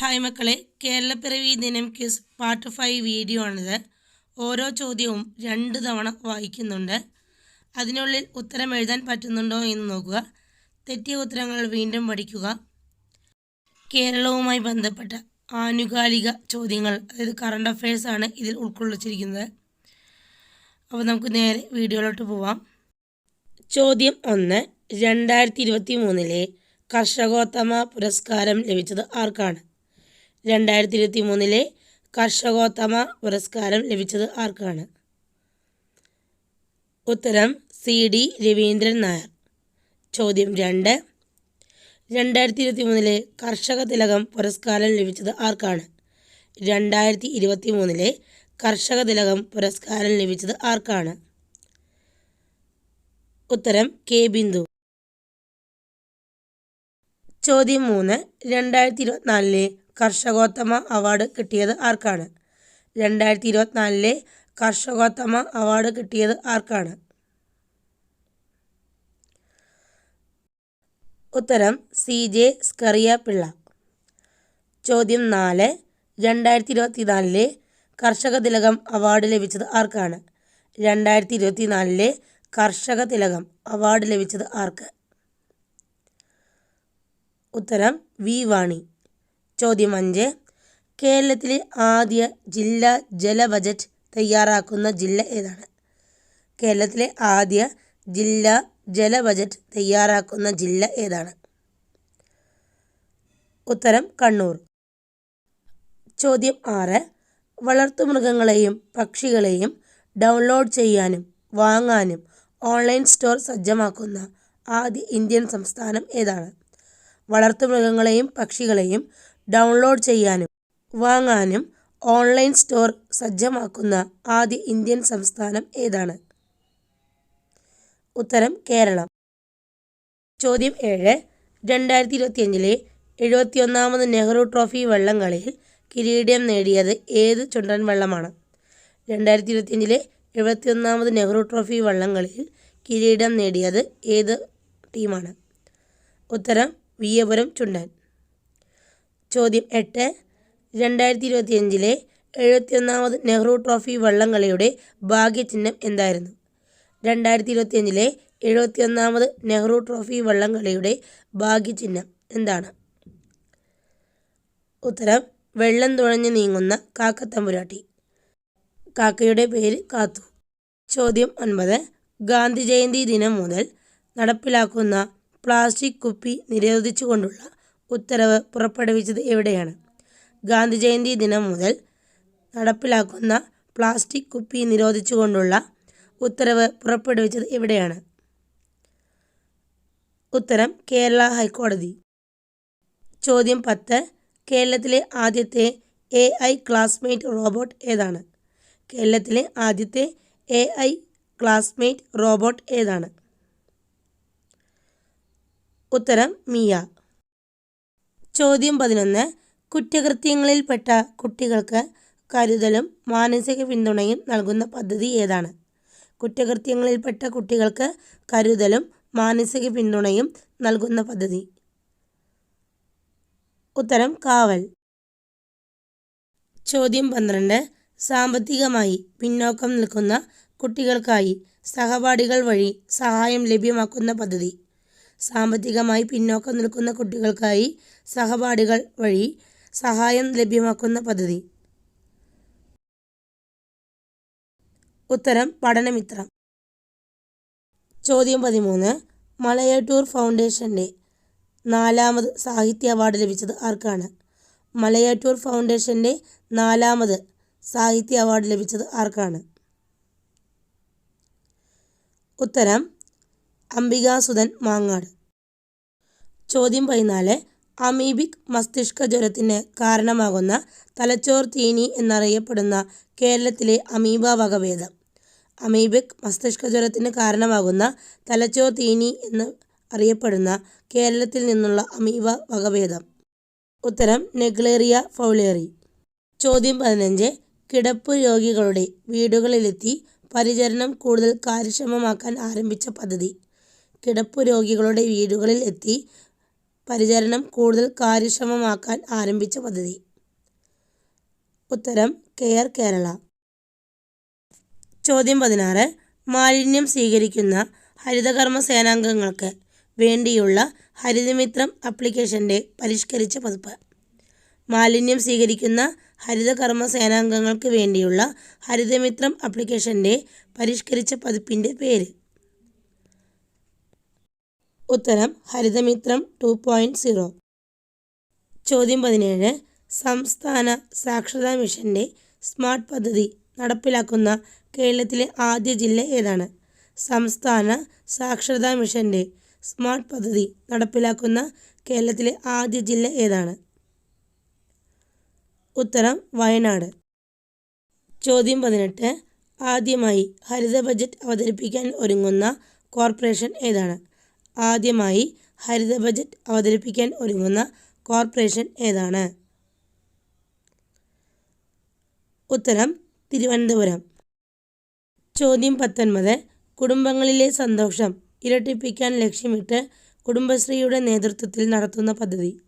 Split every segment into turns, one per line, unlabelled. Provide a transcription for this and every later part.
Hi മക്കളെ കേരളപ്പിറവി ദിനം quiz part five video ആണിത്. ഓരോ ചോദ്യവും രണ്ട് തവണ വായിക്കുന്നുണ്ട്. അതിനുള്ളിൽ ഉത്തരം എഴുതാൻ പറ്റുന്നുണ്ടോ എന്ന് നോക്കുക. തെറ്റിയ ഉത്തരങ്ങൾ വീണ്ടും പഠിക്കുക. കേരളവുമായി ബന്ധപ്പെട്ട ആനുകാലിക ചോദ്യങ്ങൾ അതായത് കറണ്ട് അഫയേഴ്സ് ആണ് ഇതിൽ ഉൾക്കൊള്ളിച്ചിരിക്കുന്നത്. അപ്പോൾ നമുക്ക് നേരെ വീഡിയോയിലോട്ട് പോവാം. ചോദ്യം ഒന്ന് രണ്ടായിരത്തി ഇരുപത്തി മൂന്നിലെ കർഷകോത്തമ പുരസ്കാരം ലഭിച്ചത് ആർക്കാണ്? രണ്ടായിരത്തി ഇരുപത്തി മൂന്നിലെ കർഷകോത്തമ പുരസ്കാരം ലഭിച്ചത് ആർക്കാണ്? ഉത്തരം സി ഡി രവീന്ദ്രൻ നായർ. ചോദ്യം രണ്ട്. രണ്ടായിരത്തി ഇരുപത്തി മൂന്നിലെ കർഷക തിലകം പുരസ്കാരം ലഭിച്ചത് ആർക്കാണ്? രണ്ടായിരത്തി ഇരുപത്തി മൂന്നിലെ കർഷക തിലകം പുരസ്കാരം ലഭിച്ചത് ആർക്കാണ്? ഉത്തരം കെ ബിന്ദു. ചോദ്യം മൂന്ന്. രണ്ടായിരത്തി ഇരുപത്തിനാലിലെ കർഷകോത്തമ അവാർഡ് കിട്ടിയത് ആർക്കാണ്? രണ്ടായിരത്തി ഇരുപത്തിനാലിലെ കർഷകോത്തമ അവാർഡ് കിട്ടിയത് ആർക്കാണ്? ഉത്തരം സി ജെ സ്കറിയ പിള്ള ചോദ്യം നാല് രണ്ടായിരത്തി ഇരുപത്തിനാലിലെ കർഷക തിലകം അവാർഡ് ലഭിച്ചത് ആർക്കാണ്? രണ്ടായിരത്തി ഇരുപത്തിനാലിലെ കർഷക തിലകം അവാർഡ് ലഭിച്ചത് ആർക്ക്? ഉത്തരം വി വാണി. ചോദ്യം അഞ്ച്. കേരളത്തിലെ ആദ്യ ജില്ലാ ജല ബജറ്റ് തയ്യാറാക്കുന്ന ജില്ല ഏതാണ്? കേരളത്തിലെ ആദ്യ ജില്ലാ ജല ബജറ്റ് തയ്യാറാക്കുന്ന ജില്ല ഏതാണ്? ഉത്തരം കണ്ണൂർ. ചോദ്യം ആറ്. വളർത്തുമൃഗങ്ങളെയും പക്ഷികളെയും ഡൗൺലോഡ് ചെയ്യാനും വാങ്ങാനും ഓൺലൈൻ സ്റ്റോർ സജ്ജമാക്കുന്ന ആദ്യ ഇന്ത്യൻ സംസ്ഥാനം ഏതാണ്? വളർത്തുമൃഗങ്ങളെയും പക്ഷികളെയും ഡൗൺലോഡ് ചെയ്യാനും വാങ്ങാനും ഓൺലൈൻ സ്റ്റോർ സജ്ജമാക്കുന്ന ആദ്യ ഇന്ത്യൻ സംസ്ഥാനം ഏതാണ്? ഉത്തരം കേരളം. ചോദ്യം ഏഴ്. രണ്ടായിരത്തി ഇരുപത്തിയഞ്ചിലെ എഴുപത്തിയൊന്നാമത് നെഹ്റു ട്രോഫി വള്ളംകളിയിൽ കിരീടം നേടിയത് ഏത് ചുണ്ടൻ വള്ളമാണ്? രണ്ടായിരത്തി ഇരുപത്തിയഞ്ചിലെ എഴുപത്തിയൊന്നാമത് നെഹ്റു ട്രോഫി വള്ളംകളിയിൽ കിരീടം നേടിയത് ഏത് ടീമാണ്? ഉത്തരം വിയപുരം ചുണ്ടൻ. ചോദ്യം എട്ട്. രണ്ടായിരത്തി ഇരുപത്തിയഞ്ചിലെ എഴുപത്തിയൊന്നാമത് നെഹ്റു ട്രോഫി വള്ളംകളിയുടെ ഭാഗ്യചിഹ്നം എന്തായിരുന്നു? രണ്ടായിരത്തി ഇരുപത്തിയഞ്ചിലെ എഴുപത്തിയൊന്നാമത് നെഹ്റു ട്രോഫി വള്ളംകളിയുടെ ഭാഗ്യചിഹ്നം എന്താണ്? ഉത്തരം വെള്ളം തുഴഞ്ഞു നീങ്ങുന്ന കാക്കത്തമ്പുരാട്ടി. കാക്കയുടെ പേര് കാത്തു. ചോദ്യം ഒൻപത്. ഗാന്ധി ജയന്തി ദിനം മുതൽ നടപ്പിലാക്കുന്ന പ്ലാസ്റ്റിക് കുപ്പി നിരോധിച്ചുകൊണ്ടുള്ള ഉത്തരവ് പുറപ്പെടുവിച്ചത് എവിടെയാണ്? ഗാന്ധി ജയന്തി ദിനം മുതൽ നടപ്പിലാക്കുന്ന പ്ലാസ്റ്റിക് കുപ്പി നിരോധിച്ചുകൊണ്ടുള്ള ഉത്തരവ് പുറപ്പെടുവിച്ചത് എവിടെയാണ്? ഉത്തരം കേരള ഹൈക്കോടതി. ചോദ്യം പത്ത് കേരളത്തിലെ ആദ്യത്തെ എ ഐ ക്ലാസ്മേറ്റ് റോബോട്ട് ഏതാണ്? കേരളത്തിലെ ആദ്യത്തെ എ ഐ ക്ലാസ്മേറ്റ് റോബോട്ട് ഏതാണ്? ഉത്തരം മിയ. ചോദ്യം പതിനൊന്ന്. കുറ്റകൃത്യങ്ങളിൽപ്പെട്ട കുട്ടികൾക്ക് കരുതലും മാനസിക പിന്തുണയും നൽകുന്ന പദ്ധതി ഏതാണ്? കുറ്റകൃത്യങ്ങളിൽപ്പെട്ട കുട്ടികൾക്ക് കരുതലും മാനസിക പിന്തുണയും നൽകുന്ന പദ്ധതി. ഉത്തരം കാവൽ. ചോദ്യം പന്ത്രണ്ട്. സാമ്പത്തികമായി പിന്നോക്കം നിൽക്കുന്ന കുട്ടികൾക്കായി സഹപാഠികൾ വഴി സഹായം ലഭ്യമാക്കുന്ന പദ്ധതി. സാമ്പത്തികമായി പിന്നോക്കം നിൽക്കുന്ന കുട്ടികൾക്കായി സഹപാഠികൾ വഴി സഹായം ലഭ്യമാക്കുന്ന പദ്ധതി. ഉത്തരം പഠനമിത്രം. ചോദ്യം പതിമൂന്ന്. മലയട്ടൂർ ഫൗണ്ടേഷന്റെ നാലാമത് സാഹിത്യ അവാർഡ് ലഭിച്ചത് ആർക്കാണ്? മലയാറ്റൂർ ഫൗണ്ടേഷന്റെ നാലാമത് സാഹിത്യ അവാർഡ് ലഭിച്ചത് ആർക്കാണ്? ഉത്തരം അംബികാസുധൻ മാങ്ങാട്. ചോദ്യം പതിനാല്. അമീബിക് മസ്തിഷ്ക ജ്വരത്തിന് കാരണമാകുന്ന തലച്ചോർ തീനി എന്നറിയപ്പെടുന്ന കേരളത്തിലെ അമീബ വകഭേദം. അമീബിക് മസ്തിഷ്ക ജ്വരത്തിന് കാരണമാകുന്ന തലച്ചോർ തീനി എന്ന് അറിയപ്പെടുന്ന കേരളത്തിൽ നിന്നുള്ള അമീബ വകഭേദം. ഉത്തരം നെഗ്ലേറിയ ഫൗളേറി ചോദ്യം പതിനഞ്ച്. കിടപ്പ് രോഗികളുടെ വീടുകളിലെത്തി പരിചരണം കൂടുതൽ കാര്യക്ഷമമാക്കാൻ ആരംഭിച്ച പദ്ധതി. കിടപ്പ് രോഗികളുടെ വീടുകളിൽ എത്തി പരിചരണം കൂടുതൽ കാര്യക്ഷമമാക്കാൻ ആരംഭിച്ച പദ്ധതി. ഉത്തരം കെയർ കേരള. ചോദ്യം പതിനാറ്. മാലിന്യം സ്വീകരിക്കുന്ന ഹരിതകർമ്മ സേനാംഗങ്ങൾക്ക് വേണ്ടിയുള്ള ഹരിതമിത്രം ആപ്ലിക്കേഷന്റെ പരിഷ്കരിച്ച പതിപ്പ്. മാലിന്യം സ്വീകരിക്കുന്ന ഹരിതകർമ്മ സേനാംഗങ്ങൾക്ക് വേണ്ടിയുള്ള ഹരിതമിത്രം ആപ്ലിക്കേഷന്റെ പരിഷ്കരിച്ച പതിപ്പിന്റെ പേര്. ഉത്തരം ഹരിതമിത്രം ടു പോയിന്റ് സീറോ ചോദ്യം പതിനേഴ്. സംസ്ഥാന സാക്ഷരതാ മിഷന്റെ സ്മാർട്ട് പദ്ധതി നടപ്പിലാക്കുന്ന കേരളത്തിലെ ആദ്യ ജില്ല ഏതാണ്? സംസ്ഥാന സാക്ഷരതാ മിഷന്റെ സ്മാർട്ട് പദ്ധതി നടപ്പിലാക്കുന്ന കേരളത്തിലെ ആദ്യ ജില്ല ഏതാണ്? ഉത്തരം വയനാട്. ചോദ്യം പതിനെട്ട്. ആദ്യമായി ഹരിത ബജറ്റ് അവതരിപ്പിക്കാൻ ഒരുങ്ങുന്ന കോർപ്പറേഷൻ ഏതാണ്? ആദ്യമായി ഹരിത ബജറ്റ് അവതരിപ്പിക്കാൻ ഒരുങ്ങുന്ന കോർപ്പറേഷൻ ഏതാണ്? ഉത്തരം തിരുവനന്തപുരം. ചോദ്യം പത്തൊൻപത്. കുടുംബങ്ങളിലെ സന്തോഷം ഇരട്ടിപ്പിക്കാൻ ലക്ഷ്യമിട്ട് കുടുംബശ്രീയുടെ നേതൃത്വത്തിൽ നടത്തുന്ന പദ്ധതി.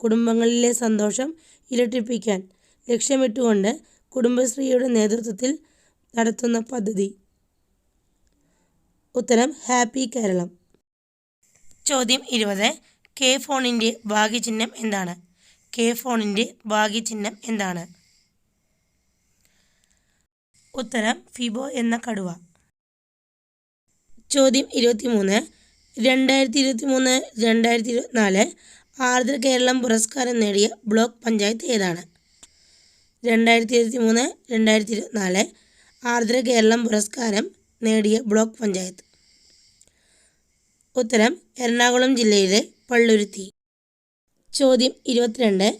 കുടുംബങ്ങളിലെ സന്തോഷം ഇരട്ടിപ്പിക്കാൻ ലക്ഷ്യമിട്ടുകൊണ്ട് കുടുംബശ്രീയുടെ നേതൃത്വത്തിൽ നടത്തുന്ന പദ്ധതി. ഉത്തരം ഹാപ്പി കേരളം. ചോദ്യം ഇരുപത്. കെ ഫോണിന്റെ ഭാഗ്യചിഹ്നം എന്താണ്? കെ ഫോണിന്റെ ഭാഗ്യചിഹ്നം എന്താണ്? ഉത്തരം ഫിബോ എന്ന കടുവ. ചോദ്യം ഇരുപത്തിമൂന്ന്. രണ്ടായിരത്തി ഇരുപത്തി മൂന്ന് രണ്ടായിരത്തി ഇരുപത്തിനാല് ആർദ്ര കേരളം പുരസ്കാരം നേടിയ ബ്ലോക്ക് പഞ്ചായത്ത് ഏതാണ്? രണ്ടായിരത്തി ഇരുപത്തി മൂന്ന് രണ്ടായിരത്തി ഇരുപത്തിനാല് ആർദ്ര കേരളം പുരസ്കാരം നേടിയ ബ്ലോക്ക് പഞ്ചായത്ത്. ഉത്തരം എറണാകുളം ജില്ലയിലെ പള്ളുരുത്തി. ചോദ്യം ഇരുപത്തിരണ്ട്.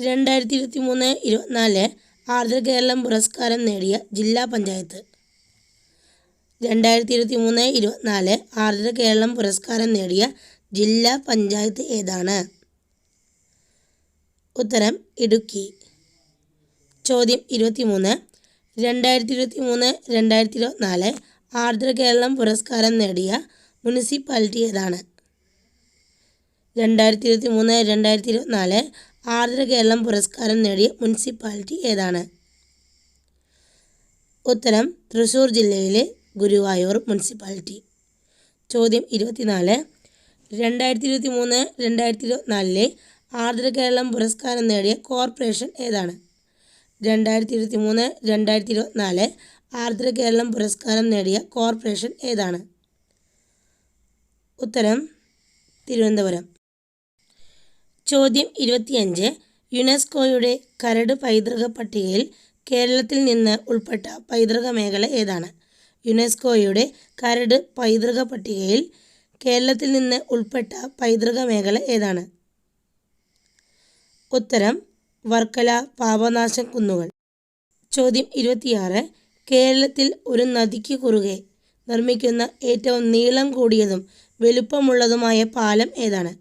രണ്ടായിരത്തി ഇരുപത്തി മൂന്ന് ഇരുപത്തിനാല് ആർദ്ര കേരളം പുരസ്കാരം നേടിയ ജില്ലാ പഞ്ചായത്ത്. രണ്ടായിരത്തി ഇരുപത്തി മൂന്ന് ഇരുപത്തിനാല് ആർദ്ര കേരളം പുരസ്കാരം നേടിയ ജില്ലാ പഞ്ചായത്ത് ഏതാണ്? ഉത്തരം ഇടുക്കി. ചോദ്യം ഇരുപത്തിമൂന്ന്. രണ്ടായിരത്തി ഇരുപത്തി മൂന്ന് രണ്ടായിരത്തി ഇരുപത്തിനാല് ആർദ്ര കേരളം പുരസ്കാരം നേടിയ മുനിസിപ്പാലിറ്റി ഏതാണ്? രണ്ടായിരത്തി ഇരുപത്തി മൂന്ന് രണ്ടായിരത്തി ഇരുപത്തിനാല് ആർദ്ര കേരളം പുരസ്കാരം നേടിയ മുനിസിപ്പാലിറ്റി ഏതാണ്? ഉത്തരം തൃശ്ശൂർ ജില്ലയിലെ ഗുരുവായൂർ മുനിസിപ്പാലിറ്റി. ചോദ്യം ഇരുപത്തിനാല് രണ്ടായിരത്തി ഇരുപത്തി മൂന്ന് രണ്ടായിരത്തി ഇരുപത്തിനാലിലെ ആർദ്ര കേരളം പുരസ്കാരം നേടിയ കോർപ്പറേഷൻ ഏതാണ്? രണ്ടായിരത്തി ഇരുപത്തി മൂന്ന് രണ്ടായിരത്തി ഇരുപത്തിനാല് ആർദ്ര കേരളം പുരസ്കാരം നേടിയ കോർപ്പറേഷൻ ഏതാണ്? ഉത്തരം തിരുവനന്തപുരം. ചോദ്യം ഇരുപത്തിയഞ്ച്. യുനെസ്കോയുടെ കരട് പൈതൃക പട്ടികയിൽ കേരളത്തിൽ നിന്ന് ഉൾപ്പെട്ട പൈതൃക മേഖല ഏതാണ്? യുനെസ്കോയുടെ കരട് പൈതൃക പട്ടികയിൽ കേരളത്തിൽ നിന്ന് ഉൾപ്പെട്ട പൈതൃക മേഖല ഏതാണ്? ഉത്തരം വർക്കല പാപനാശം കുന്നുകൾ. ചോദ്യം ഇരുപത്തിയാറ്. കേരളത്തിൽ ഒരു നദിക്ക് കുറുകെ നിർമ്മിക്കുന്ന ഏറ്റവും നീളം കൂടിയതും വലുപ്പമുള്ളതുമായ പാലം ഏതാണ്?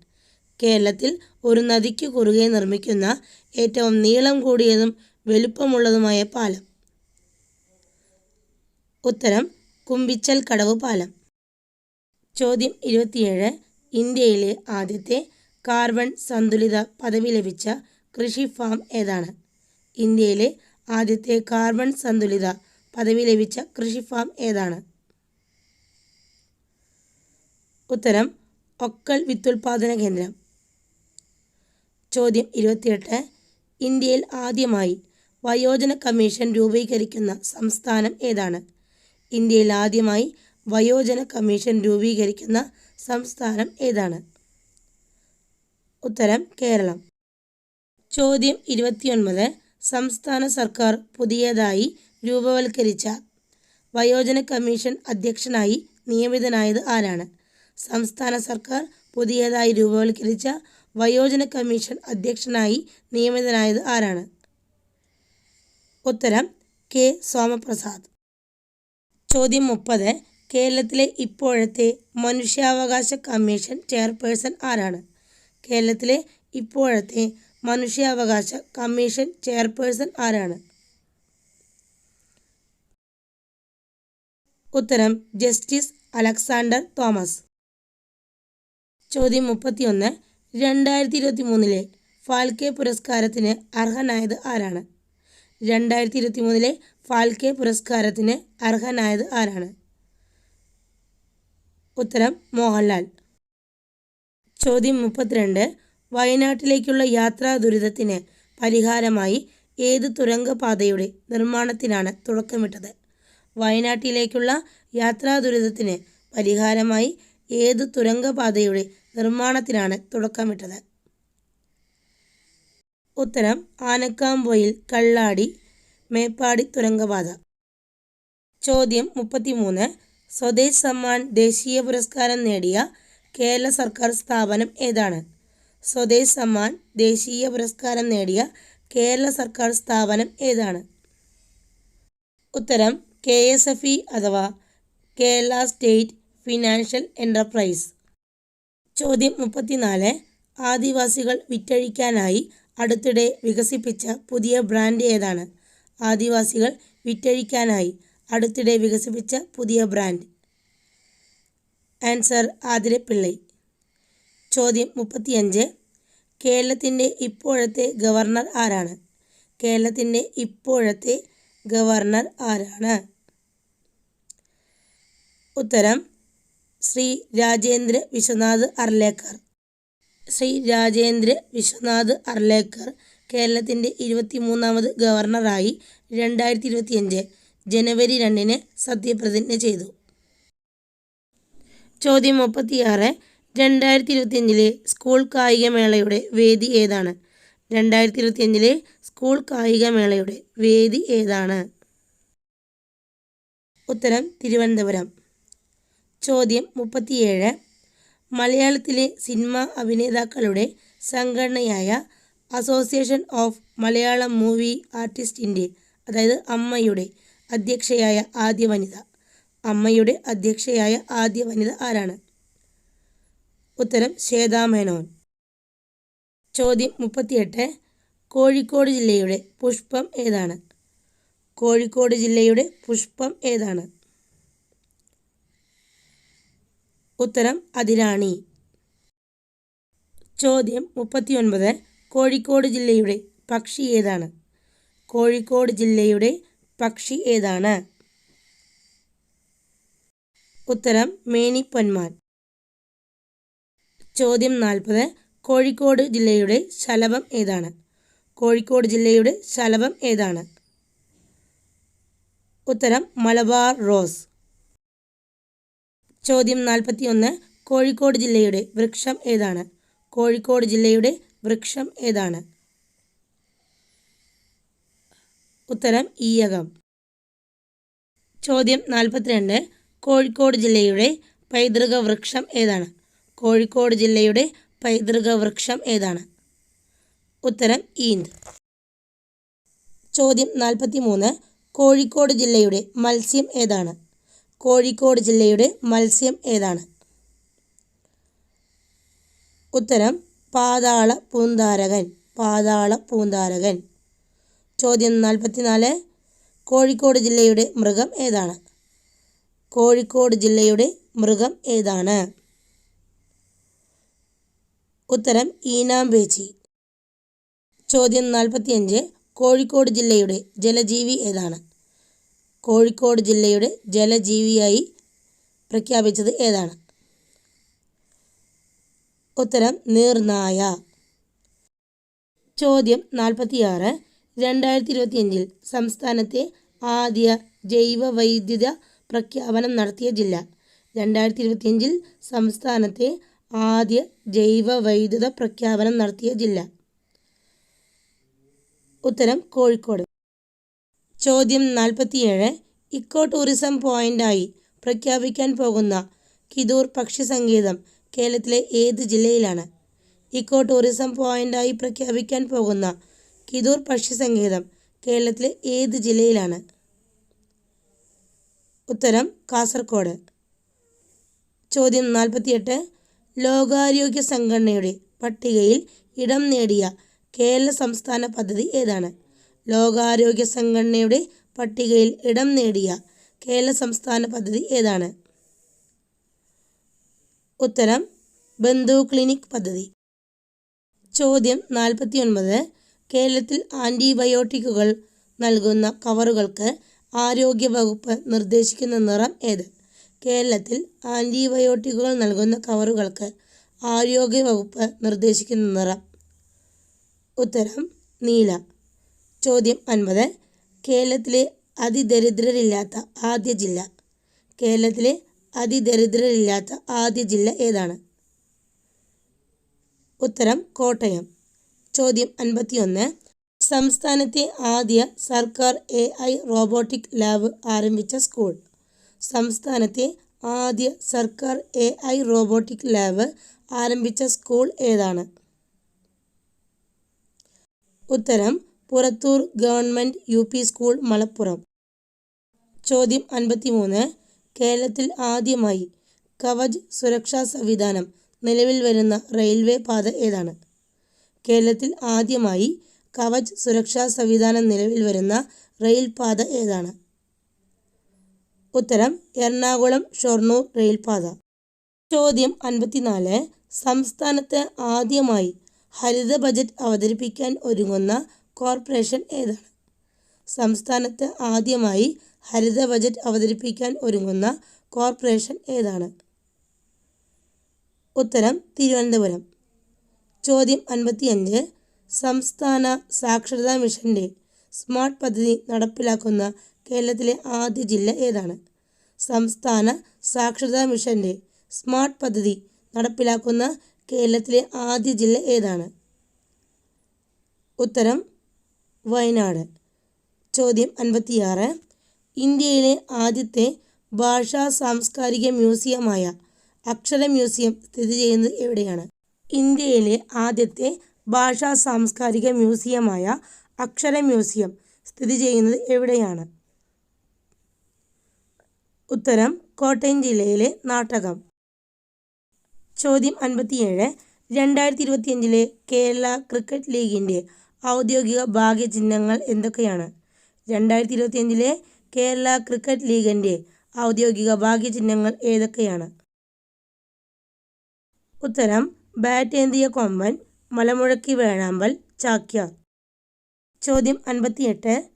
കേരളത്തിൽ ഒരു നദിക്ക് കുറുകെ നിർമ്മിക്കുന്ന ഏറ്റവും നീളം കൂടിയതും വലുപ്പമുള്ളതുമായ പാലം. ഉത്തരം കുമ്പിച്ചൽ കടവ് പാലം. ചോദ്യം ഇരുപത്തിയേഴ്. ഇന്ത്യയിലെ ആദ്യത്തെ കാർബൺ സന്തുലിത പദവി ലഭിച്ച കൃഷി ഫാം ഏതാണ്? ഇന്ത്യയിലെ ആദ്യത്തെ കാർബൺ സന്തുലിത പദവി ലഭിച്ച കൃഷി ഫാം ഏതാണ്? ഉത്തരം ഒക്കൽ വിത്തുൽപാദന കേന്ദ്രം. ചോദ്യം ഇരുപത്തിയെട്ട്. ഇന്ത്യയിൽ ആദ്യമായി വയോജന കമ്മീഷൻ രൂപീകരിക്കുന്ന സംസ്ഥാനം ഏതാണ്? ഇന്ത്യയിൽ ആദ്യമായി വയോജന കമ്മീഷൻ രൂപീകരിക്കുന്ന സംസ്ഥാനം ഏതാണ്? ഉത്തരം കേരളം. ചോദ്യം ഇരുപത്തിയൊൻപത്. സംസ്ഥാന സർക്കാർ പുതിയതായി രൂപവൽക്കരിച്ച വയോജന കമ്മീഷൻ അധ്യക്ഷനായി നിയമിതനായത് ആരാണ്? സംസ്ഥാന സർക്കാർ പുതിയതായി രൂപവൽക്കരിച്ച വയോജന കമ്മീഷൻ അധ്യക്ഷനായി നിയമിതനായത് ആരാണ്? ഉത്തരം കെ. സോമപ്രസാദ്. ചോദ്യം മുപ്പത് കേരളത്തിലെ ഇപ്പോഴത്തെ മനുഷ്യാവകാശ കമ്മീഷൻ ചെയർപേഴ്സൺ ആരാണ്? കേരളത്തിലെ ഇപ്പോഴത്തെ മനുഷ്യാവകാശ കമ്മീഷൻ ചെയർപേഴ്സൺ ആരാണ്? ഉത്തരം ജസ്റ്റിസ് അലക്സാണ്ടർ തോമസ്. ചോദ്യം മുപ്പത്തിയൊന്ന് രണ്ടായിരത്തി ഇരുപത്തി മൂന്നിലെ ഫാൽക്കെ പുരസ്കാരത്തിന് അർഹനായത് ആരാണ്? രണ്ടായിരത്തി ഇരുപത്തി മൂന്നിലെ ഫാൽക്കെ പുരസ്കാരത്തിന് അർഹനായത് ആരാണ്? ഉത്തരം മോഹൻലാൽ. ചോദ്യം മുപ്പത്തിരണ്ട് വയനാട്ടിലേക്കുള്ള യാത്രാ ദുരിതത്തിന് പരിഹാരമായി ഏത് തുരങ്കപാതയുടെ നിർമ്മാണത്തിനാണ് തുടക്കമിട്ടത്? വയനാട്ടിലേക്കുള്ള യാത്രാ ദുരിതത്തിന് പരിഹാരമായി ഏത് തുരങ്കപാതയുടെ നിർമ്മാണത്തിനാണ് തുടക്കമിട്ടത്? ഉത്തരം ആനക്കാംപൊയിൽ കള്ളാടി മേപ്പാടി തുരങ്കപാത. ചോദ്യം മുപ്പത്തിമൂന്ന്. സ്വദേശ് സമ്മാൻ ദേശീയ പുരസ്കാരം നേടിയ കേരള സർക്കാർ സ്ഥാപനം ഏതാണ്? സ്വദേശ് സമ്മാൻ ദേശീയ പുരസ്കാരം നേടിയ കേരള സർക്കാർ സ്ഥാപനം ഏതാണ്? ഉത്തരം കെ എസ് എഫ് ഇ അഥവാ കേരള സ്റ്റേറ്റ് ഫിനാൻഷ്യൽ എന്റർപ്രൈസ് ചോദ്യം മുപ്പത്തിനാല്. ആദിവാസികൾ വിറ്റഴിക്കാനായി അടുത്തിടെ വികസിപ്പിച്ച പുതിയ ബ്രാൻഡ് ഏതാണ്? ആദിവാസികൾ വിറ്റഴിക്കാനായി അടുത്തിടെ വികസിപ്പിച്ച പുതിയ ബ്രാൻഡ്. ആൻസർ ആതിരപ്പിള്ളൈ. ചോദ്യം മുപ്പത്തിയഞ്ച്. കേരളത്തിന്റെ ഇപ്പോഴത്തെ ഗവർണർ ആരാണ്? കേരളത്തിന്റെ ഇപ്പോഴത്തെ ഗവർണർ ആരാണ്? ഉത്തരം ശ്രീ രാജേന്ദ്ര വിശ്വനാഥ് അർലേക്കർ. ശ്രീ രാജേന്ദ്ര വിശ്വനാഥ് അർലേക്കർ കേരളത്തിന്റെ ഇരുപത്തിമൂന്നാമത് ഗവർണറായി രണ്ടായിരത്തി ഇരുപത്തിയഞ്ച് ജനുവരി രണ്ടിന് സത്യപ്രതിജ്ഞ ചെയ്തു. ചോദ്യം മുപ്പത്തിയാറ്. രണ്ടായിരത്തി ഇരുപത്തിയഞ്ചിലെ സ്കൂൾ കായികമേളയുടെ വേദി ഏതാണ്? രണ്ടായിരത്തി ഇരുപത്തിയഞ്ചിലെ സ്കൂൾ കായികമേളയുടെ വേദി ഏതാണ്? ഉത്തരം തിരുവനന്തപുരം. ചോദ്യം മുപ്പത്തിയേഴ്. മലയാളത്തിലെ സിനിമ അഭിനേതാക്കളുടെ സംഘടനയായ അസോസിയേഷൻ ഓഫ് മലയാളം മൂവി ആർട്ടിസ്റ്റിന്റെ അതായത് അമ്മയുടെ അധ്യക്ഷയായ ആദ്യ വനിത. അമ്മയുടെ അധ്യക്ഷയായ ആദ്യ വനിത ആരാണ്? ഉത്തരം ശ്വേതാ മേനോൻ. ചോദ്യം മുപ്പത്തിയെട്ട്. കോഴിക്കോട് ജില്ലയുടെ പുഷ്പം ഏതാണ്? കോഴിക്കോട് ജില്ലയുടെ പുഷ്പം ഏതാണ്? ഉത്തരം അതിരാണി. ചോദ്യം മുപ്പത്തിയൊൻപത്. കോഴിക്കോട് ജില്ലയുടെ പക്ഷി ഏതാണ്? കോഴിക്കോട് ജില്ലയുടെ പക്ഷി ഏതാണ്? ഉത്തരം മേനിപ്പൊന്മാൻ ചോദ്യം നാൽപ്പത്. കോഴിക്കോട് ജില്ലയുടെ ശലഭം ഏതാണ്? കോഴിക്കോട് ജില്ലയുടെ ശലഭം ഏതാണ്? ഉത്തരം മലബാർ റോസ്. ചോദ്യം നാൽപ്പത്തി ഒന്ന് കോഴിക്കോട് ജില്ലയുടെ വൃക്ഷം ഏതാണ്? കോഴിക്കോട് ജില്ലയുടെ വൃക്ഷം ഏതാണ്? ഉത്തരം ഈയകം. ചോദ്യം നാൽപ്പത്തിരണ്ട്. കോഴിക്കോട് ജില്ലയുടെ പൈതൃക വൃക്ഷം ഏതാണ്? കോഴിക്കോട് ജില്ലയുടെ പൈതൃക വൃക്ഷം ഏതാണ്? ഉത്തരം ഈന്ത് ചോദ്യം നാൽപ്പത്തി മൂന്ന് കോഴിക്കോട് ജില്ലയുടെ മത്സ്യം ഏതാണ്? കോഴിക്കോട് ജില്ലയുടെ മത്സ്യം ഏതാണ്? ഉത്തരം പാതാള പൂന്താരകൻ. പാതാള പൂന്താരകൻ. ചോദ്യം നാൽപ്പത്തിനാല്. കോഴിക്കോട് ജില്ലയുടെ മൃഗം ഏതാണ്? കോഴിക്കോട് ജില്ലയുടെ മൃഗം ഏതാണ്? ഉത്തരം ഈനാമ്പേച്ചി. ചോദ്യം നാൽപ്പത്തിയഞ്ച്. കോഴിക്കോട് ജില്ലയുടെ ജലജീവി ഏതാണ്? കോഴിക്കോട് ജില്ലയുടെ ജലജീവിയായി പ്രഖ്യാപിച്ചത് ഏതാണ്? ഉത്തരം നീർനായ ചോദ്യം നാൽപ്പത്തിയാറ്. രണ്ടായിരത്തി ഇരുപത്തിയഞ്ചിൽ സംസ്ഥാനത്തെ ആദ്യ ജൈവ വൈദ്യുത പ്രഖ്യാപനം നടത്തിയ ജില്ല. രണ്ടായിരത്തി ഇരുപത്തിയഞ്ചിൽ സംസ്ഥാനത്തെ ആദ്യ ജൈവ വൈദ്യുത പ്രഖ്യാപനം നടത്തിയ ജില്ല. ഉത്തരം കോഴിക്കോട്. ചോദ്യം നാൽപ്പത്തിയേഴ് ഇക്കോ ടൂറിസം പോയിന്റായി പ്രഖ്യാപിക്കാൻ പോകുന്ന കിദൂർ പക്ഷി സങ്കേതം കേരളത്തിലെ ഏത് ജില്ലയിലാണ്? ഇക്കോ ടൂറിസം പോയിന്റായി പ്രഖ്യാപിക്കാൻ പോകുന്ന കിദൂർ പക്ഷി സങ്കേതം കേരളത്തിലെ ഏത് ജില്ലയിലാണ്? ഉത്തരം കാസർഗോഡ് ചോദ്യം നാൽപ്പത്തിയെട്ട് ലോകാരോഗ്യ സംഘടനയുടെ പട്ടികയിൽ ഇടം നേടിയ കേരള സംസ്ഥാന പദ്ധതി ഏതാണ്? ലോകാരോഗ്യ സംഘടനയുടെ പട്ടികയിൽ ഇടം നേടിയ കേരള സംസ്ഥാന പദ്ധതി ഏതാണ്? ഉത്തരം ബന്ധു ക്ലിനിക് പദ്ധതി. ചോദ്യം നാൽപ്പത്തി ഒൻപത് കേരളത്തിൽ ആന്റിബയോട്ടിക്കുകൾ നൽകുന്ന കവറുകൾക്ക് ആരോഗ്യവകുപ്പ് നിർദ്ദേശിക്കുന്ന നിറം ഏത്? കേരളത്തിൽ ആന്റിബയോട്ടിക്കുകൾ നൽകുന്ന കവറുകൾക്ക് ആരോഗ്യവകുപ്പ് നിർദ്ദേശിക്കുന്ന നിറം. ഉത്തരം നീല. ചോദ്യം അൻപത്. കേരളത്തിലെ അതിദരിദ്രരില്ലാത്ത ആദ്യ ജില്ല. കേരളത്തിലെ അതിദരിദ്രരില്ലാത്ത ആദ്യ ജില്ല ഏതാണ്? ഉത്തരം കോട്ടയം. ചോദ്യം അൻപത്തിയൊന്ന്. സംസ്ഥാനത്തെ ആദ്യ സർക്കാർ എ ഐ റോബോട്ടിക് ലാബ് ആരംഭിച്ച സ്കൂൾ. സംസ്ഥാനത്തെ ആദ്യ സർക്കാർ എ ഐ റോബോട്ടിക് ലാബ് ആരംഭിച്ച സ്കൂൾ ഏതാണ്? ഉത്തരം Purathur government U P school Malappuram. ചോദ്യം അൻപത്തിമൂന്ന്. കേരളത്തിൽ ആദ്യമായി കവച് സുരക്ഷാ സംവിധാനം നിലവിൽ വരുന്ന റെയിൽവേ പാത ഏതാണ്? കേരളത്തിൽ ആദ്യമായി കവച് സുരക്ഷാ സംവിധാനം നിലവിൽ വരുന്ന റെയിൽ പാത ഏതാണ്? ഉത്തരം എറണാകുളം ഷൊർണൂർ റെയിൽ പാത. ചോദ്യം അൻപത്തിനാല്. സംസ്ഥാനത്ത് ആദ്യമായി ഹരിത ബജറ്റ് അവതരിപ്പിക്കാൻ ഒരുങ്ങുന്ന കോർപ്പറേഷൻ ഏതാണ് സംസ്ഥാനത്ത് ആദ്യമായി ഹരിത ബജറ്റ് അവതരിപ്പിക്കാൻ ഒരുങ്ങുന്ന കോർപ്പറേഷൻ ഏതാണ്? ഉത്തരം തിരുവനന്തപുരം. ചോദ്യം അൻപത്തിയഞ്ച്. സംസ്ഥാന സാക്ഷരതാ മിഷന്റെ സ്മാർട്ട് പദ്ധതി നടപ്പിലാക്കുന്ന കേരളത്തിലെ ആദ്യ ജില്ല ഏതാണ്? സംസ്ഥാന സാക്ഷരതാ മിഷന്റെ സ്മാർട്ട് പദ്ധതി നടപ്പിലാക്കുന്ന കേരളത്തിലെ ആദ്യ ജില്ല ഏതാണ്? ഉത്തരം വയനാട്. ചോദ്യം അൻപത്തിയാറ്. ഇന്ത്യയിലെ ആദ്യത്തെ ഭാഷാ സാംസ്കാരിക മ്യൂസിയമായ അക്ഷര മ്യൂസിയം സ്ഥിതി ചെയ്യുന്നത് എവിടെയാണ്? ഇന്ത്യയിലെ ആദ്യത്തെ ഭാഷാ സാംസ്കാരിക മ്യൂസിയമായ അക്ഷര മ്യൂസിയം സ്ഥിതി ചെയ്യുന്നത് എവിടെയാണ്? ഉത്തരം കോട്ടയം ജില്ലയിലെ നാട്ടകം. ചോദ്യം അൻപത്തിയേഴ്. രണ്ടായിരത്തി ഇരുപത്തിയഞ്ചിലെ കേരള ക്രിക്കറ്റ് ലീഗിന്റെ ഔദ്യോഗിക ഭാഗ്യചിഹ്നങ്ങൾ എന്തൊക്കെയാണ്? രണ്ടായിരത്തി ഇരുപത്തിയഞ്ചിലെ കേരള ക്രിക്കറ്റ് ലീഗിന്റെ ഔദ്യോഗിക ഭാഗ്യചിഹ്നങ്ങൾ ഏതൊക്കെയാണ്? ഉത്തരം ബാറ്റേന്തിയ കൊമ്പൻ മലമുഴക്കി വേണാമ്പൽ ചാക്യാർ. ചോദ്യം അൻപത്തിയെട്ട്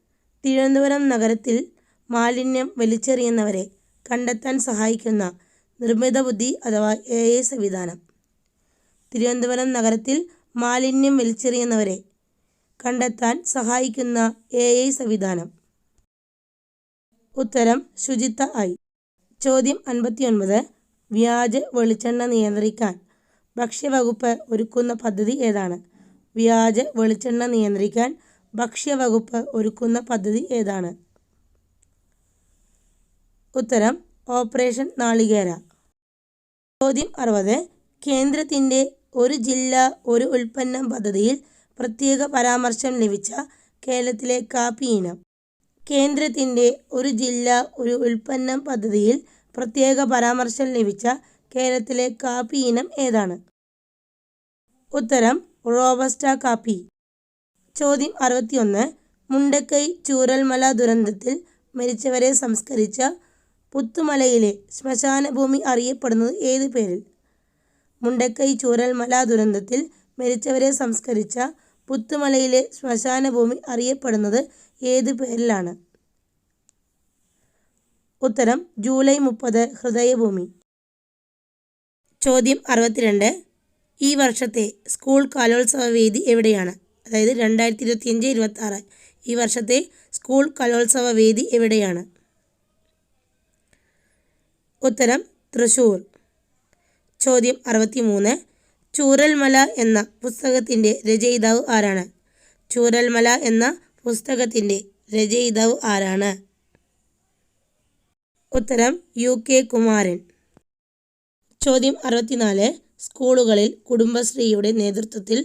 തിരുവനന്തപുരം നഗരത്തിൽ മാലിന്യം വലിച്ചെറിയുന്നവരെ കണ്ടെത്താൻ സഹായിക്കുന്ന നിർമ്മിത ബുദ്ധി അഥവാ എ ഐ സംവിധാനം. തിരുവനന്തപുരം നഗരത്തിൽ മാലിന്യം വലിച്ചെറിയുന്നവരെ കണ്ടെത്താൻ സഹായിക്കുന്ന എ ഐ സംവിധാനം. ഉത്തരം ശുചിത്വ ഐ. ചോദ്യം അൻപത്തിയൊൻപത്. വ്യാജ വെളിച്ചെണ്ണ നിയന്ത്രിക്കാൻ. ഭക്ഷ്യവകുപ്പ് ഒരുക്കുന്ന പദ്ധതി ഏതാണ്? വ്യാജ വെളിച്ചെണ്ണ നിയന്ത്രിക്കാൻ ഭക്ഷ്യവകുപ്പ് ഒരുക്കുന്ന പദ്ധതി ഏതാണ്? ഉത്തരം ഓപ്പറേഷൻ നാളികേര. ചോദ്യം അറുപത്. കേന്ദ്രത്തിന്റെ ഒരു ജില്ല ഒരു ഉൽപ്പന്നം പദ്ധതിയിൽ പ്രത്യേക പരാമർശം ലഭിച്ച കേരളത്തിലെ കാപ്പി ഇനം കേന്ദ്രത്തിന്റെ ഒരു ജില്ല ഒരു ഉൽപ്പന്നം പദ്ധതിയിൽ പ്രത്യേക പരാമർശം ലഭിച്ച കേരളത്തിലെ കാപ്പി ഇനം ഏതാണ്? ഉത്തരം റോബസ്റ്റ കാപ്പി. ചോദ്യം അറുപത്തിയൊന്ന്. മുണ്ടക്കൈ ചൂരൽമല ദുരന്തത്തിൽ മരിച്ചവരെ സംസ്കരിച്ച പുത്തുമലയിലെ ശ്മശാന ഭൂമി അറിയപ്പെടുന്നത് ഏത് പേരിൽ? മുണ്ടക്കൈ ചൂരൽമല ദുരന്തത്തിൽ മരിച്ചവരെ സംസ്കരിച്ച പുത്തുമലയിലെ ശ്മശാന ഭൂമി അറിയപ്പെടുന്നത് ഏത് പേരിലാണ്? ഉത്തരം ജൂലൈ മുപ്പത് ഹൃദയഭൂമി. ചോദ്യം അറുപത്തിരണ്ട്. ഈ വർഷത്തെ സ്കൂൾ കലോത്സവ വേദി എവിടെയാണ്? അതായത് രണ്ടായിരത്തി ഇരുപത്തിയഞ്ച് ഇരുപത്തി ആറ് ഈ വർഷത്തെ സ്കൂൾ കലോത്സവ വേദി എവിടെയാണ്? ഉത്തരം തൃശൂർ. ചോദ്യം അറുപത്തിമൂന്ന്. ചൂരൽമല എന്ന പുസ്തകത്തിന്റെ രചയിതാവ് ആരാണ്? ചൂരൽമല എന്ന പുസ്തകത്തിന്റെ രചയിതാവ് ആരാണ്? ഉത്തരം യു കെ കുമാരൻ. ചോദ്യം അറുപത്തിനാല്. സ്കൂളുകളിൽ കുടുംബശ്രീയുടെ നേതൃത്വത്തിൽ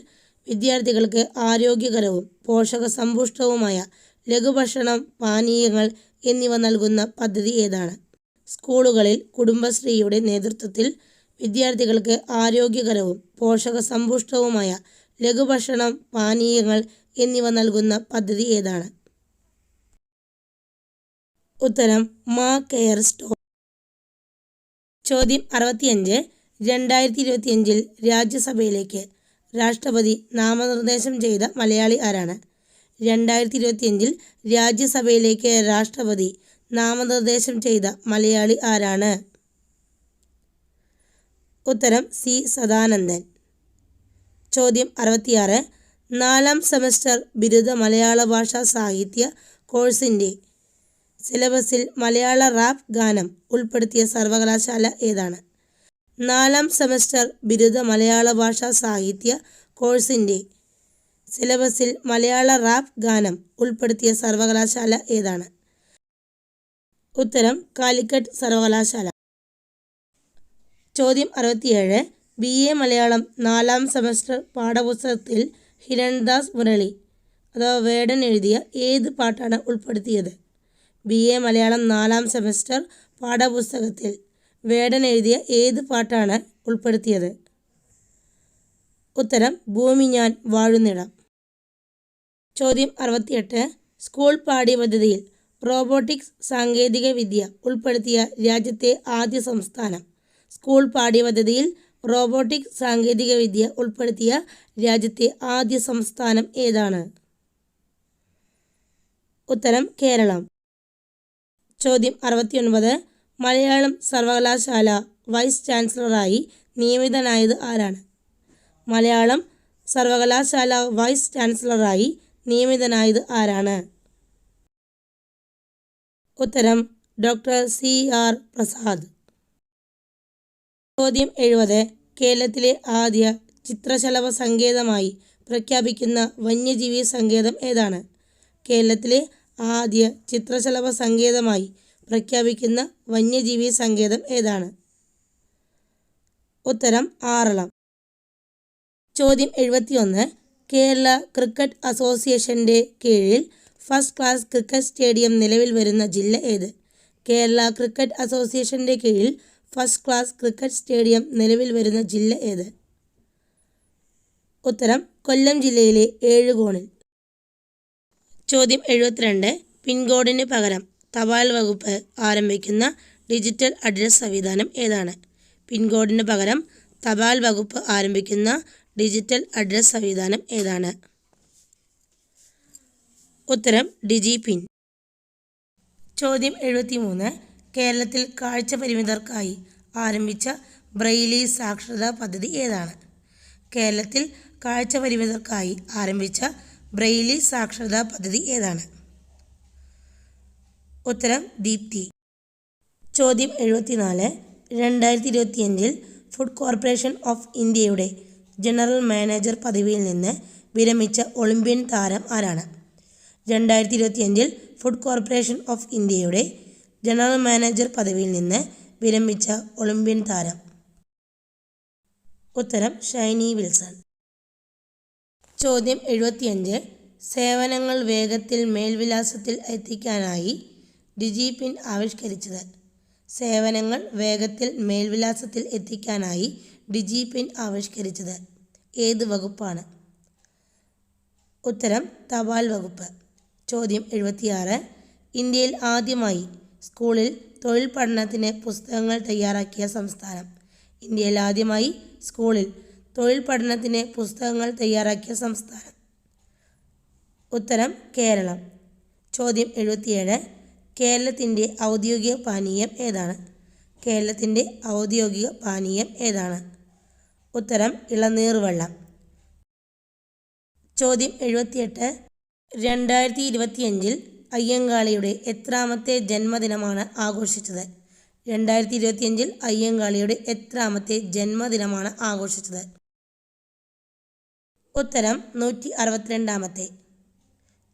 വിദ്യാർത്ഥികൾക്ക് ആരോഗ്യകരവും പോഷക സമ്പുഷ്ടവുമായ ലഘുഭക്ഷണം പാനീയങ്ങൾ എന്നിവ നൽകുന്ന പദ്ധതി ഏതാണ്? സ്കൂളുകളിൽ കുടുംബശ്രീയുടെ നേതൃത്വത്തിൽ വിദ്യാർത്ഥികൾക്ക് ആരോഗ്യകരവും പോഷക പോഷകസമ്പുഷ്ടവുമായ ലഘുഭക്ഷണം പാനീയങ്ങൾ എന്നിവ നൽകുന്ന പദ്ധതി ഏതാണ്? ഉത്തരം മാ കെയർ സ്റ്റോ. ചോദ്യം അറുപത്തിയഞ്ച്. രണ്ടായിരത്തി ഇരുപത്തിയഞ്ചിൽ രാജ്യസഭയിലേക്ക് രാഷ്ട്രപതി നാമനിർദ്ദേശം ചെയ്ത മലയാളി ആരാണ്? രണ്ടായിരത്തി ഇരുപത്തിയഞ്ചിൽ രാജ്യസഭയിലേക്ക് രാഷ്ട്രപതി നാമനിർദ്ദേശം ചെയ്ത മലയാളി ആരാണ്? ഉത്തരം സി സദാനന്ദൻ. ചോദ്യം അറുപത്തിയാറ്. നാലാം സെമസ്റ്റർ ബിരുദ മലയാള ഭാഷാ സാഹിത്യ കോഴ്സിന്റെ സിലബസിൽ മലയാള റാപ്പ് ഗാനം ഉൾപ്പെടുത്തിയ സർവകലാശാല ഏതാണ്? നാലാം സെമസ്റ്റർ ബിരുദ മലയാള ഭാഷാ സാഹിത്യ കോഴ്സിന്റെ സിലബസിൽ മലയാള റാപ്പ് ഗാനം ഉൾപ്പെടുത്തിയ സർവകലാശാല ഏതാണ്? ഉത്തരം കാലിക്കറ്റ് സർവകലാശാല. ചോദ്യം അറുപത്തിയേഴ്. ബി എ മലയാളം നാലാം സെമസ്റ്റർ പാഠപുസ്തകത്തിൽ ഹിരൺദാസ് മുരളി അഥവാ വേടൻ എഴുതിയ ഏത് പാട്ടാണ് ഉൾപ്പെടുത്തിയത്? ബി എ മലയാളം നാലാം സെമസ്റ്റർ പാഠപുസ്തകത്തിൽ വേടൻ എഴുതിയ ഏത് പാട്ടാണ് ഉൾപ്പെടുത്തിയത്? ഉത്തരം ഭൂമി ഞാൻ വാഴുന്നിടം. ചോദ്യം അറുപത്തിയെട്ട്. സ്കൂൾ പാഠ്യപദ്ധതിയിൽ റോബോട്ടിക്സ് സാങ്കേതിക വിദ്യ ഉൾപ്പെടുത്തിയ രാജ്യത്തെ ആദ്യ സംസ്ഥാനം. സ്കൂൾ പാഠ്യപദ്ധതിയിൽ റോബോട്ടിക് സാങ്കേതിക വിദ്യ ഉൾപ്പെടുത്തിയ രാജ്യത്തെ ആദ്യ സംസ്ഥാനം ഏതാണ്? ഉത്തരം കേരളം. ചോദ്യം അറുപത്തിയൊൻപത്. മലയാളം സർവകലാശാല വൈസ് ചാൻസലറായി നിയമിതനായത് ആരാണ്? മലയാളം സർവകലാശാല വൈസ് ചാൻസലറായി നിയമിതനായത് ആരാണ്? ഉത്തരം ഡോക്ടർ സി ആർ പ്രസാദ്. ചോദ്യം എഴുപത്. കേരളത്തിലെ ആദ്യ ചിത്രശലഭ സങ്കേതമായി പ്രഖ്യാപിക്കുന്ന വന്യജീവി സങ്കേതം ഏതാണ്? കേരളത്തിലെ ആദ്യ ചിത്രശലഭ സങ്കേതമായി പ്രഖ്യാപിക്കുന്ന വന്യജീവി സങ്കേതം ഏതാണ്? ഉത്തരം ആറളം. ചോദ്യം എഴുപത്തിയൊന്ന്. കേരള ക്രിക്കറ്റ് അസോസിയേഷന്റെ കീഴിൽ ഫസ്റ്റ് ക്ലാസ് ക്രിക്കറ്റ് സ്റ്റേഡിയം നിലവിൽ വരുന്ന ജില്ല ഏത്? കേരള ക്രിക്കറ്റ് അസോസിയേഷന്റെ കീഴിൽ ഫസ്റ്റ് ക്ലാസ് ക്രിക്കറ്റ് സ്റ്റേഡിയം നിലവിൽ വരുന്ന ജില്ല ഏത്? ഉത്തരം കൊല്ലം ജില്ലയിലെ ഏഴുകോണിൽ ചോദ്യം എഴുപത്തിരണ്ട് പിൻകോഡിന് പകരം തപാൽ വകുപ്പ് ആരംഭിക്കുന്ന ഡിജിറ്റൽ അഡ്രസ് സംവിധാനം ഏതാണ്? പിൻകോഡിന് പകരം തപാൽ വകുപ്പ് ആരംഭിക്കുന്ന ഡിജിറ്റൽ അഡ്രസ് സംവിധാനം ഏതാണ്? ഉത്തരം ഡിജി പിൻ. ചോദ്യം എഴുപത്തിമൂന്ന് കേരളത്തിൽ കാഴ്ച പരിമിതർക്കായി ആരംഭിച്ച ബ്രെയിലി സാക്ഷരതാ പദ്ധതി ഏതാണ്? കേരളത്തിൽ കാഴ്ച പരിമിതർക്കായി ആരംഭിച്ച ബ്രെയിലി സാക്ഷരതാ പദ്ധതി ഏതാണ്? ഉത്തരം ദീപ്തി. ചോദ്യം എഴുപത്തിനാല്. രണ്ടായിരത്തി ഇരുപത്തിയഞ്ചിൽ ഫുഡ് കോർപ്പറേഷൻ ഓഫ് ഇന്ത്യയുടെ ജനറൽ മാനേജർ പദവിയിൽ നിന്ന് വിരമിച്ച ഒളിമ്പ്യൻ താരം ആരാണ്? രണ്ടായിരത്തി ഇരുപത്തിയഞ്ചിൽ ഫുഡ് കോർപ്പറേഷൻ ഓഫ് ഇന്ത്യയുടെ ജനറൽ മാനേജർ പദവിയിൽ നിന്ന് വിരമിച്ച ഒളിമ്പ്യൻ താരം. ഉത്തരം ഷൈനി വിൽസൺ. ചോദ്യം എഴുപത്തിയഞ്ച്. സേവനങ്ങൾ വേഗത്തിൽ മേൽവിലാസത്തിൽ എത്തിക്കാനായി ഡിജിപിൻ ആവിഷ്കരിച്ചത്. സേവനങ്ങൾ വേഗത്തിൽ മേൽവിലാസത്തിൽ എത്തിക്കാനായി ഡിജിപിൻ ആവിഷ്കരിച്ചത് ഏത് വകുപ്പാണ്? ഉത്തരം തപാൽ വകുപ്പ്. ചോദ്യം എഴുപത്തിയാറ്. ഇന്ത്യയിൽ ആദ്യമായി സ്കൂളിൽ തൊഴിൽ പഠനത്തിന് പുസ്തകങ്ങൾ തയ്യാറാക്കിയ സംസ്ഥാനം. ഇന്ത്യയിൽ ആദ്യമായി സ്കൂളിൽ തൊഴിൽ പഠനത്തിന് പുസ്തകങ്ങൾ തയ്യാറാക്കിയ സംസ്ഥാനം. ഉത്തരം കേരളം. ചോദ്യം എഴുപത്തിയേഴ്. കേരളത്തിന്റെ ഔദ്യോഗിക പാനീയം ഏതാണ്? കേരളത്തിന്റെ ഔദ്യോഗിക പാനീയം ഏതാണ്? ഉത്തരം ഇളനീർ വെള്ളം. ചോദ്യം എഴുപത്തിയെട്ട്. രണ്ടായിരത്തി ഇരുപത്തിയഞ്ചിൽ അയ്യങ്കാളിയുടെ എത്രാമത്തെ ജന്മദിനമാണ് ആഘോഷിച്ചത്. രണ്ടായിരത്തി ഇരുപത്തിയഞ്ചിൽ അയ്യങ്കാളിയുടെ എത്രാമത്തെ ജന്മദിനമാണ് ആഘോഷിച്ചത്. ഉത്തരം നൂറ്റി അറുപത്തിരണ്ടാമത്തെ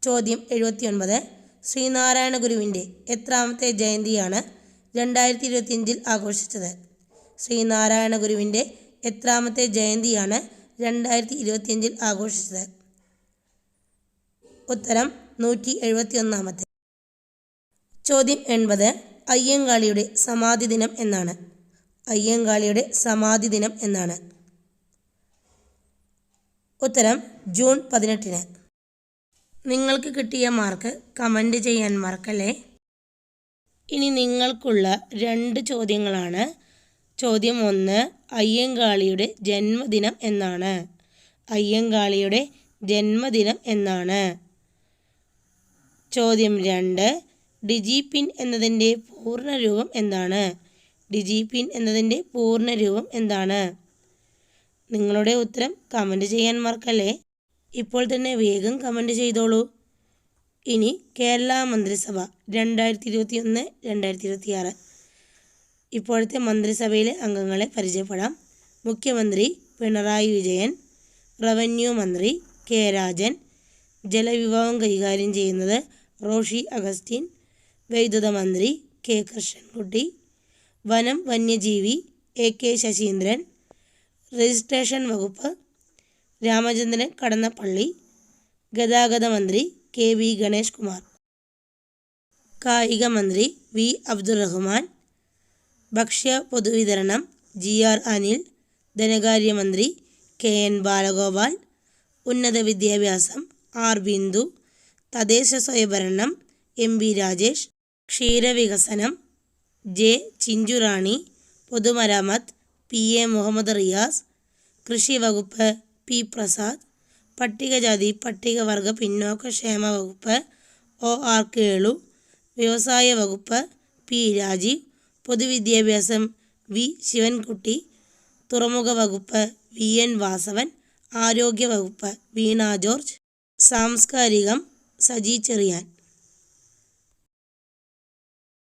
ചോദ്യം എഴുപത്തിയൊൻപത്. ശ്രീനാരായണ ഗുരുവിന്റെ എത്രാമത്തെ ജയന്തിയാണ് രണ്ടായിരത്തി ഇരുപത്തിയഞ്ചിൽ ആഘോഷിച്ചത്. ശ്രീനാരായണ ഗുരുവിന്റെ എത്രാമത്തെ ജയന്തിയാണ് രണ്ടായിരത്തി ഇരുപത്തിയഞ്ചിൽ ആഘോഷിച്ചത്. ഉത്തരം നൂറ്റി എഴുപത്തിയൊന്നാമത്തെ ചോദ്യം എൺപത്. അയ്യങ്കാളിയുടെ സമാധി ദിനം എന്നാണ്. അയ്യങ്കാളിയുടെ സമാധി ദിനം എന്നാണ്. ഉത്തരം ജൂൺ പതിനെട്ടിന്. നിങ്ങൾക്ക് കിട്ടിയ മാർക്ക് കമന്റ് ചെയ്യാൻ മറക്കല്ലേ? ഇനി നിങ്ങൾക്കുള്ള രണ്ട് ചോദ്യങ്ങളാണ്. ചോദ്യം ഒന്ന് അയ്യങ്കാളിയുടെ ജന്മദിനം എന്നാണ്. അയ്യങ്കാളിയുടെ ജന്മദിനം എന്നാണ്. ചോദ്യം രണ്ട്. ഡിജിപിൻ എന്നതിന്റെ പൂർണരൂപം എന്താണ്? ഡിജിപിൻ എന്നതിന്റെ പൂർണരൂപം എന്താണ്? നിങ്ങളുടെ ഉത്തരം കമന്റ് ചെയ്യാൻ മറക്കല്ലേ? ഇപ്പോൾ തന്നെ വേഗം കമന്റ് ചെയ്തോളൂ. ഇനി കേരള മന്ത്രിസഭ രണ്ടായിരത്തി ഇരുപത്തി ഒന്ന് രണ്ടായിരത്തി ഇരുപത്തി ആറ് ഇപ്പോഴത്തെ മന്ത്രിസഭയിലെ അംഗങ്ങളെ പരിചയപ്പെടാം. മുഖ്യമന്ത്രി പിണറായി വിജയൻ റവന്യൂ മന്ത്രി കെ രാജൻ ജലവിഭവം കൈകാര്യം ചെയ്യുന്നത് റോഷി അഗസ്റ്റിൻ വൈദ്യുത മന്ത്രി കെ കൃഷ്ണൻകുട്ടി വനം വന്യജീവി എ കെ ശശീന്ദ്രൻ രജിസ്ട്രേഷൻ വകുപ്പ് രാമചന്ദ്രൻ കടന്നപ്പള്ളി ഗതാഗത മന്ത്രി കെ വി ഗണേഷ് കുമാർ കായിക മന്ത്രി വി അബ്ദുറഹ്മാൻ ഭക്ഷ്യ പൊതുവിതരണം ജി ആർ അനിൽ ധനകാര്യമന്ത്രി കെ എൻ ബാലഗോപാൽ ഉന്നത വിദ്യാഭ്യാസം ആർ ബിന്ദു തദ്ദേശ സ്വയംഭരണം എം വി രാജേഷ് ക്ഷീരവികസനം ജെ ചിഞ്ചുറാണി പൊതുമരാമത്ത് പി എ മുഹമ്മദ് റിയാസ് കൃഷി വകുപ്പ് പി പ്രസാദ് പട്ടികജാതി പട്ടികവർഗ പിന്നോക്ക ക്ഷേമ വകുപ്പ് ഒ ആർ കേളു വ്യവസായ വകുപ്പ് പി രാജീവ് പൊതുവിദ്യാഭ്യാസം വി ശിവൻകുട്ടി തുറമുഖ വകുപ്പ് വി എൻ വാസവൻ ആരോഗ്യ വകുപ്പ് വീണ ജോർജ് സാംസ്കാരികം സജി ചെറിയാൻ